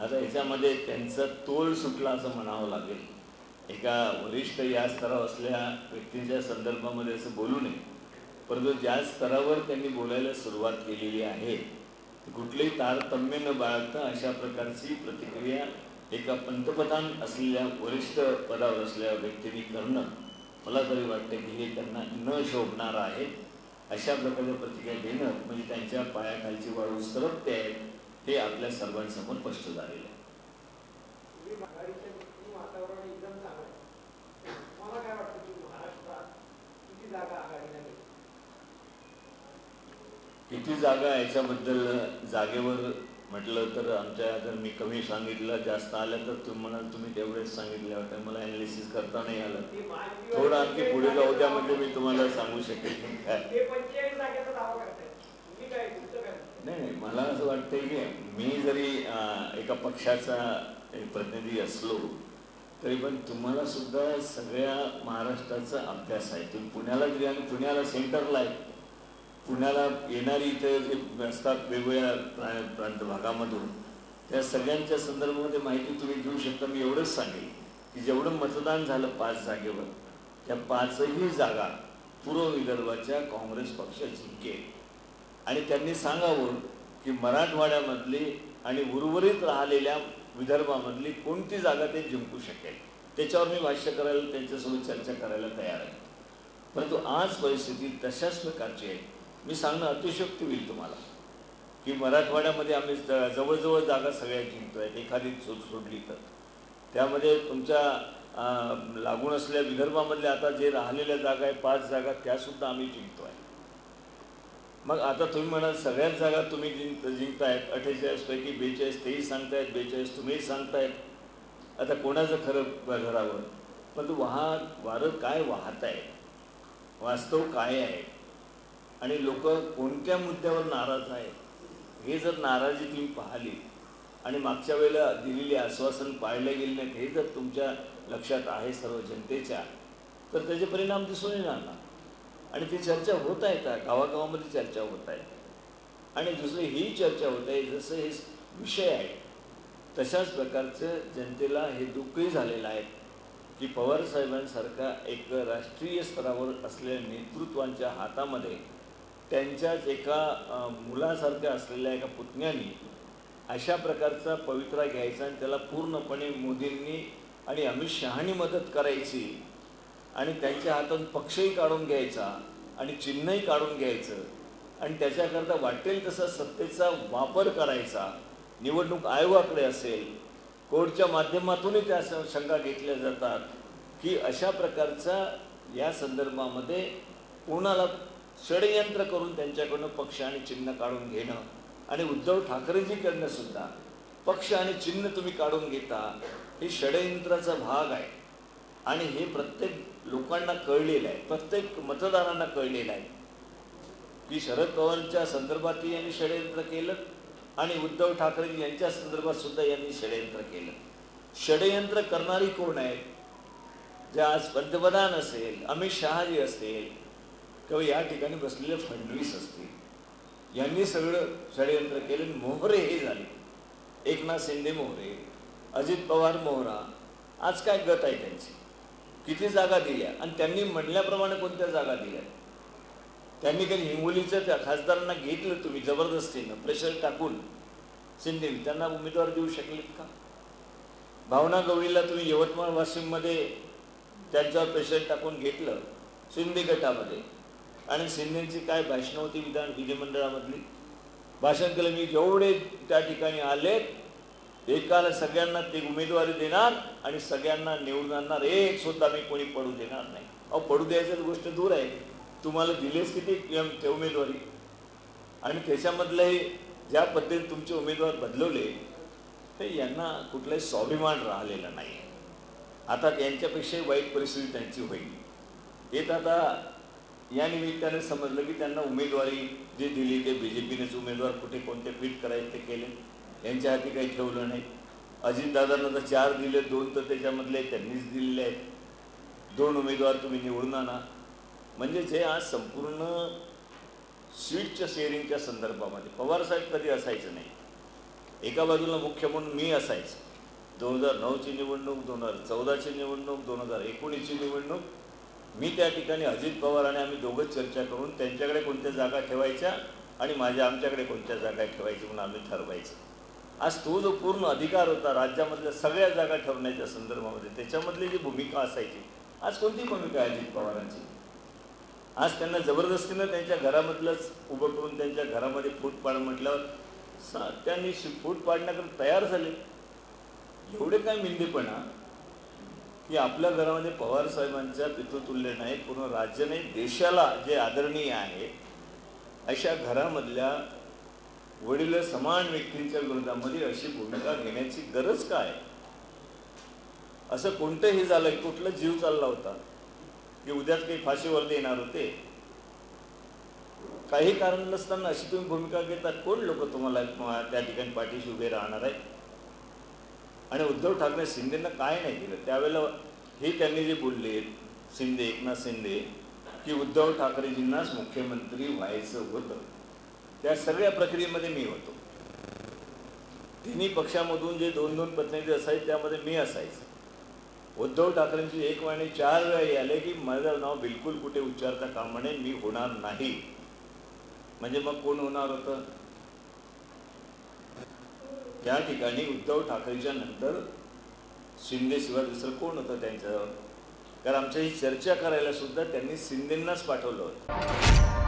आता याच्यामध्ये त्यांचा तोल सुटला असं म्हणावं लागेल. एका वरिष्ठ या स्तरावर असल्या व्यक्तींच्या संदर्भामध्ये असं बोलू नये. परंतु ज्या स्तरावर त्यांनी बोलायला सुरुवात केलेली आहे कुठलेही तारतम्य न बाळगता अशा प्रकारची प्रतिक्रिया एका पंतप्रधान असलेल्या वरिष्ठ पदावर असलेल्या व्यक्तींनी करणं मला तरी वाटतं की हे त्यांना न शोभणारं आहे. अशा प्रकारच्या प्रतिक्रिया देणं म्हणजे त्यांच्या पायाखालची वाळू सरकते आहे हे आपल्या सर्वांसमोर स्पष्ट झालेलं आहे. किती वाटतं जागा याच्याबद्दल जागेवर म्हटलं तर आमच्या जर मी कमी सांगितलं जास्त आलं तर तुम्ही म्हणाल तुम्ही तेवढेच सांगितले होते. मला ॲनालिसिस करता नाही आलं. थोडं आणखी पुढे जाऊ द्या म्हणजे मी तुम्हाला सांगू शकेल की काय ते पंचेचाळीस जागेचा दावा करतायत तुम्ही काय तुमचं काय नाही नाही मला असं वाटतंय की मी जरी एका पक्षाचा प्रतिनिधी असलो तरी पण तुम्हाला सुद्धा सगळ्या महाराष्ट्राचा अभ्यास आहे. तुम्ही पुण्याला जरी आणि पुण्याला सेंटरला आहे. पुण्याला येणारी इथे जे असतात वेगवेगळ्या प्रा प्रांत भागामधून त्या सगळ्यांच्या संदर्भामध्ये माहिती तुम्ही घेऊ शकता. मी एवढंच सांगेल की जेवढं मतदान झालं पाच जागेवर त्या पाचही जागा पूर्व विदर्भाच्या काँग्रेस पक्ष जिंकेल आणि त्यांनी सांगावं की मराठवाड्यामधली आणि उर्वरित राहिलेल्या विदर्भामधली कोणती जागा ते जिंकू शकेल? त्याच्यावर मी भाष्य करायला त्यांच्यासोबत चर्चा करायला तयार आहे. परंतु आज परिस्थिती तशाच प्रकारची आहे. मी सांगणं अतिशयोक्ती होईल तुम्हाला की मराठवाड्यामध्ये आम्ही ज- जवळजवळ जागा सगळ्या जिंकतो आहेत एखादी सोड सोडली तर. त्यामध्ये तुमच्या लागून असलेल्या विदर्भामधल्या आता जे राहिलेल्या जागा आहे पाच जागा त्यासुद्धा आम्ही जिंकतो आहे मग आता तुम्ही म्हणाल सगळ्याच जागा तुम्ही जिंक जिंकतायत अठ्ठेचाळीस पैकी बेचाळीस तेही सांगतायत बेचाळीस तुम्हीही सांगतायत. आता कोणाचं खरं घरावर? पण वाहा वारं काय वाहत आहे वास्तव काय आहे? आणि लोक कोणत्या मुद्द्यावर नाराज आहेत? हे जर नाराजी तुम्ही पाहिली आणि मागच्या वेळेला दिलेली आश्वासन पाळले गेले नाहीत हे जर तुमच्या लक्षात आहे सर्व जनतेच्या तर त्याचे परिणाम दिसून येणार ना? आणि ती चर्चा होत आहे का? गावागावामध्ये चर्चा होत आहे. आणि दुसरी ही चर्चा होत आहे जसं हे विषय आहे तशाच प्रकारचं जनतेला हे दुःखही झालेलं आहे की पवार साहेबांसारखा एक राष्ट्रीय स्तरावर असलेल्या नेतृत्वांच्या हातामध्ये त्यांच्याच एका मुलासारख्या असलेल्या एका पुतण्यानी अशा प्रकारचा पवित्रा घ्यायचा आणि त्याला पूर्णपणे मोदींनी आणि अमित शहानी मदत करायची आणि त्यांच्या हातून पक्षही काढून घ्यायचा आणि चिन्हही काढून घ्यायचं. आणि त्याच्याकरता वाटेल तसा सत्तेचा वापर करायचा. निवडणूक आयोगाकडे असेल कोर्टच्या माध्यमातूनही त्या शंका घेतल्या जातात की अशा प्रकारचा या संदर्भामध्ये कोणाला षडयंत्र करून त्यांच्याकडून पक्ष आणि चिन्ह काढून घेणं आणि उद्धव ठाकरेजीकडनं सुद्धा पक्ष आणि चिन्ह तुम्ही काढून घेता हे षडयंत्राचा भाग आहे. आणि हे प्रत्येक लोकांना कळलेलं आहे. प्रत्येक मतदारांना कळलेलं आहे. की शरद पवारांच्या संदर्भातही यांनी षडयंत्र केलं आणि उद्धव ठाकरे यांच्या संदर्भात सुद्धा यांनी षडयंत्र केलं. षडयंत्र करणारी कोण आहेत? जे आज पंतप्रधान असेल अमित शहाजी असेल किंवा या ठिकाणी बसलेले फडणवीस असतील यांनी सगळं षडयंत्र केलं आणि मोहरे हे झाले. एकनाथ शिंदे मोहरे अजित पवार मोहरा आज काय गत आहे त्यांची? किती जागा दिल्या? आणि त्यांनी म्हणल्याप्रमाणे कोणत्या जागा दिल्या? त्यांनी कधी हिंगोलीचं त्या खासदारांना घेतलं तुम्ही जबरदस्तीनं. प्रेशर टाकून. शिंदे त्यांना उमेदवार देऊ शकलेत का? भावना गवळीला तुम्ही यवतमाळ वाशिममध्ये त्यांच्यावर प्रेशर टाकून घेतलं शिंदे गटामध्ये. आणि शिंदेची काय भाषणं होती विधान विधिमंडळामधली? भाषण केलं मी जेवढे त्या ठिकाणी आलेत एकाला सगळ्यांना ते उमेदवारी देणार आणि सगळ्यांना निवडून आणणार एक सुद्धा मी कोणी पडू देणार नाही. अहो पडू द्यायचं गोष्ट दूर आहे. तुम्हाला दिलेच किती ते उमेदवारी. आणि त्याच्यामधलंही ज्या पद्धतीने तुमचे उमेदवार बदलवले ते यांना कुठलाही स्वाभिमान राहिलेला नाही. आता यांच्यापेक्षाही वाईट परिस्थिती त्यांची होईल. येत आता या निमित्ताने समजलं की त्यांना उमेदवारी जे दिली ते बी जे पीनेच उमेदवार कुठे कोणते फिट करायचे ते केले. यांच्या हाती काही ठेवलं नाही. अजितदादांना तर चार दिले दोन तर त्याच्यामधले त्यांनीच दिलेले आहेत. दोन उमेदवार तुम्ही निवडून आणा. म्हणजेच हे आज संपूर्ण सीटच्या शेअरिंगच्या संदर्भामध्ये. पवारसाहेब कधी असायचं नाही. एका बाजूला मुख्य म्हणून मी असायचं. दोन हजार नऊची निवडणूक दोन हजार चौदाची निवडणूक दोन हजार एकोणीसची निवडणूक. मी त्या ठिकाणी अजित पवार आणि आम्ही दोघंच चर्चा करून त्यांच्याकडे कोणत्या जागा ठेवायच्या आणि माझ्या आमच्याकडे कोणत्या जागा ठेवायच्या म्हणून आम्ही ठरवायचं. आज तो जो पूर्ण अधिकार होता राज्यामधल्या सगळ्या जागा ठरवण्याच्या संदर्भामध्ये त्याच्यामधली जी भूमिका असायची आज कोणती भूमिका आहे अजित पवारांची? आज त्यांना जबरदस्तीनं त्यांच्या घरामधलंच उभं करून त्यांच्या घरामध्ये फूट पाड म्हटल्यावर सा त्यांनी शि- फूट पाडण्याकडे तयार झाले. एवढे काय मिंदीपणा की आपल्या घरामध्ये पवार साहेबांच्या पितृतुल्य नाही पूर्ण राज्य नाही देशाला जे आदरणीय आहे अशा घरामधल्या वडील समान व्यक्तींच्या विरोधामध्ये अशी भूमिका घेण्याची गरज काय? असं कोणतंही झालं की कुठला जीव चालला होता की उद्याच काही फाशीवरती येणार होते? काही कारण नसताना अशी तुम्ही भूमिका घेतात कोण लोक तुम्हाला त्या ठिकाणी पाठीशी उभे राहणार आहे आणि उद्धव ठाकरे शिंदेना काय नाही दिलं त्यावेळेला हे त्यांनी जे बोलले शिंदे एकनाथ शिंदे की उद्धव ठाकरेजींनाच मुख्यमंत्री व्हायचं होतं. त्या सगळ्या प्रक्रियेमध्ये मी होतो. तिन्ही पक्षामधून जे दोन दोन प्रतिनिधी असायचे त्यामध्ये मी असायचं. उद्धव ठाकरेंची एक वाणी चार वेळा आले की माझं नाव बिलकुल कुठे उच्चारता का म्हणे मी होणार नाही. म्हणजे मग कोण होणार होतं? त्या ठिकाणी उद्धव ठाकरेच्या नंतर शिंदेशिवाय दुसरं कोण होतं त्यांच्यावर कारण आमच्या ही चर्चा करायला सुद्धा त्यांनी शिंदेंनाच पाठवलं होतं.